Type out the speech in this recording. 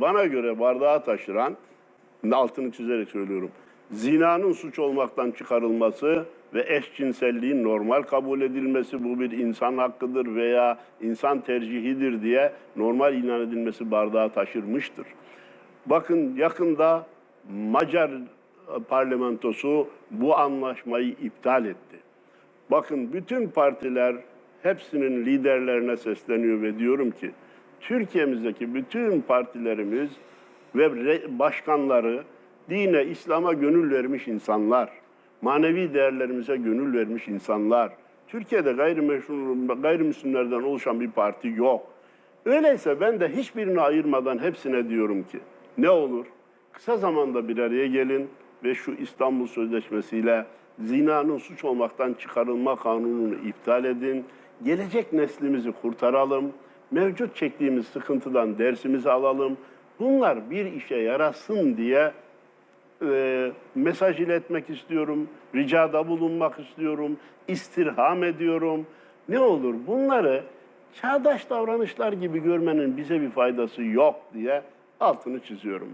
bana göre bardağı taşıran, altını çizerek söylüyorum, zinanın suç olmaktan çıkarılması ve eşcinselliğin normal kabul edilmesi bu bir insan hakkıdır veya insan tercihidir diye normal ilan edilmesi bardağı taşırmıştır. Bakın yakında Macar parlamentosu bu anlaşmayı iptal etti. Bakın bütün partiler hepsinin liderlerine sesleniyor ve diyorum ki Türkiye'mizdeki bütün partilerimiz ve başkanları dine, İslam'a gönül vermiş insanlar, manevi değerlerimize gönül vermiş insanlar. Türkiye'de gayrimüslimlerden oluşan bir parti yok. Öyleyse ben de hiçbirini ayırmadan hepsine diyorum ki ne olur kısa zamanda bir araya gelin ve şu İstanbul Sözleşmesi'yle zinanın suç olmaktan çıkarılma kanununu iptal edin. Gelecek neslimizi kurtaralım. Mevcut çektiğimiz sıkıntıdan dersimizi alalım. Bunlar bir işe yarasın diye e, mesaj iletmek istiyorum, ricada bulunmak istiyorum, istirham ediyorum. Ne olur bunları çağdaş davranışlar gibi görmenin bize bir faydası yok diye altını çiziyorum.